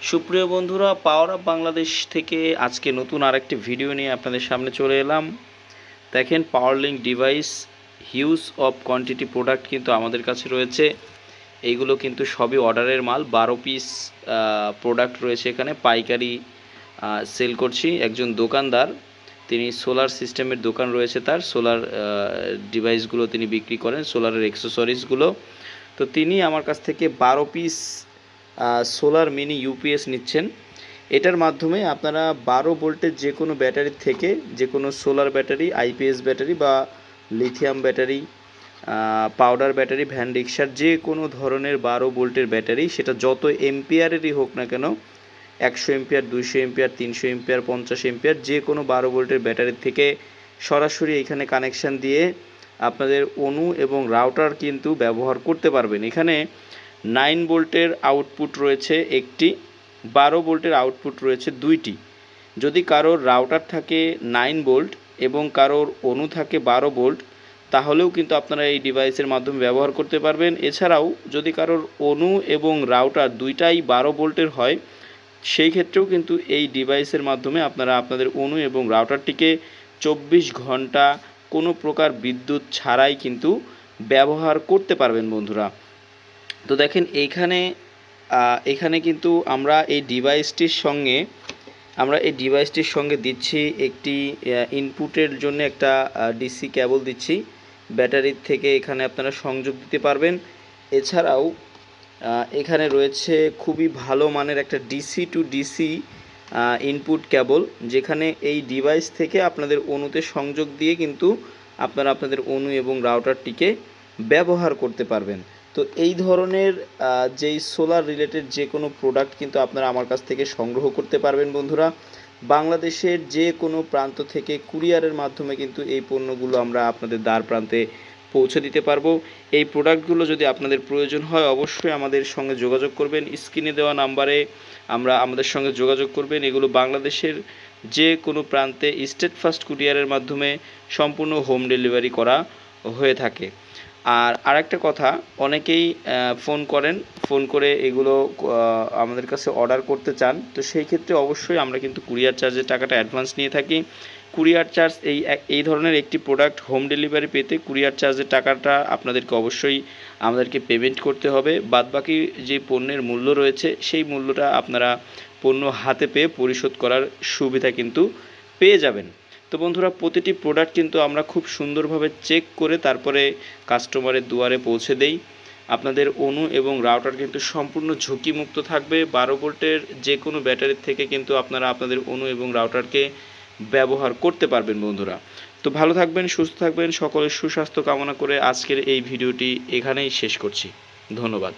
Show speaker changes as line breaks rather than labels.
সুপ্রিয় বন্ধুরা power up Bangladesh থেকে আজকে নতুন আরেকটি ভিডিও নিয়ে আপনাদের সামনে চলে এলাম। দেখেন power link device huge of quantity product কিন্তু আমাদের কাছে রয়েছে। এইগুলো কিন্তু সবই অর্ডারের মাল, বারো পিস প্রোডাক্ট রয়েছে এখানে, পাইকারি সেল করছি। একজন দোকানদার, তিনি সোলার সিস্টেমের দোকান রয়েছে তার সোলার ডিভাইসগুলো তিনি বিক্রি করেন সোলারের অ্যাক্সেসরিজগুলো তো তিনি আমার কাছ থেকে বারো পিস সোলার মিনি ইউপিএস নিচ্ছেন। এটার মাধ্যমে আপনারা বারো ভোল্টের যে কোনো ব্যাটারি থেকে যে কোনো সোলার ব্যাটারি আইপিএস ব্যাটারি বা lithium battery powder battery, van রিক্সার যে কোনো ধরনের বারো ভোল্টের ব্যাটারি, সেটা যত এম্পিয়ারেরই হোক না কেন, একশো এম্পিয়ার, দুইশো এম্পিয়ার, তিনশো এম্পিয়ার, পঞ্চাশ এম্পিয়ার যে কোনো বারো ভোল্টের ব্যাটারি থেকে সরাসরি এখানে কানেকশান দিয়ে আপনাদের অনু এবং রাউটার কিন্তু ব্যবহার করতে পারবেন। এখানে নাইন ভোল্টের আউটপুট রয়েছে একটি, বারো ভোল্টের আউটপুট রয়েছে দুইটি। যদি কারোর রাউটার থাকে নাইন ভোল্ট এবং কারোর অনু থাকে বারো ভোল্ট, তাহলেও কিন্তু আপনারা এই ডিভাইসের মাধ্যমে ব্যবহার করতে পারবেন। এছাড়াও যদি কারোর অনু এবং রাউটার দুইটাই বারো ভোল্টের হয়, সেই ক্ষেত্রেও কিন্তু এই ডিভাইসের মাধ্যমে আপনারা আপনাদের অনু এবং রাউটারটিকে চব্বিশ ঘণ্টা কোনো প্রকার বিদ্যুৎ ছাড়াই কিন্তু ব্যবহার করতে পারবেন বন্ধুরা। তো দেখেন এইখানে এখানে কিন্তু আমরা এই ডিভাইসটির সঙ্গে, আমরা এই ডিভাইসটির সঙ্গে দিচ্ছি একটি ইনপুটের জন্য একটা ডিসি কেবল দিচ্ছি। ব্যাটারির থেকে এখানে আপনারা সংযোগ দিতে পারবেন। এছাড়াও এখানে রয়েছে খুবই ভালো মানের একটা DC to DC input cable যেখানে এই ডিভাইস থেকে আপনাদের অনুতে সংযোগ দিয়ে কিন্তু আপনারা আপনাদের অনু এবং রাউটারটিকে ব্যবহার করতে পারবেন। তো এই ধরনের যেই সোলার রিলেটেড যে কোনো প্রোডাক্ট কিন্তু আপনারা আমার কাছ থেকে সংগ্রহ করতে পারবেন বন্ধুরা। বাংলাদেশের যে কোনো প্রান্ত থেকে কুরিয়ারের মাধ্যমে কিন্তু এই পণ্যগুলো আমরা আপনাদের দ্বার প্রান্তে পৌঁছে দিতে পারব। এই প্রোডাক্টগুলো যদি আপনাদের প্রয়োজন হয়, অবশ্যই আমাদের সঙ্গে যোগাযোগ করবেন। স্ক্রিনে দেওয়া নাম্বারে আমরা আমাদের সঙ্গে যোগাযোগ করবেন। এগুলো বাংলাদেশের যে কোনো প্রান্তে স্টেট ফার্স্ট কুরিয়ারের মাধ্যমে সম্পূর্ণ হোম ডেলিভারি করা হয়ে থাকে। আর আরেকটা কথা, অনেকেই ফোন করেন ফোন করে এগুলো আমাদের কাছে অর্ডার করতে চান। তো সেই ক্ষেত্রে অবশ্যই আমরা কিন্তু কুরিয়ার চার্জের টাকাটা অ্যাডভান্স নিয়ে থাকি। কুরিয়ার চার্জ এই এই ধরনের একটি প্রোডাক্ট হোম ডেলিভারি পেতে কুরিয়ার চার্জের টাকাটা আপনাদেরকে অবশ্যই আমাদেরকে পেমেন্ট করতে হবে। বাদবাকি যে পণ্যের মূল্য রয়েছে, সেই মূল্যটা আপনারা পণ্য হাতে পেয়ে পরিশোধ করার সুবিধা কিন্তু পেয়ে যাবেন। তো বন্ধুরা, প্রতিটি প্রোডাক্ট কিন্তু আমরা খুব সুন্দরভাবে চেক করে তারপরে কাস্টমারের দুয়ারে পৌঁছে দেই। আপনাদের অনু এবং রাউটার কিন্তু সম্পূর্ণ ঝুঁকিমুক্ত থাকবে। বারো ভোল্টের যে কোনো ব্যাটারির থেকে কিন্তু আপনারা আপনাদের অনু এবং রাউটারকে ব্যবহার করতে পারবেন বন্ধুরা। তো ভালো থাকবেন, সুস্থ থাকবেন, সকলের সুস্বাস্থ্য কামনা করে আজকের এই ভিডিওটি এখানেই শেষ করছি। ধন্যবাদ।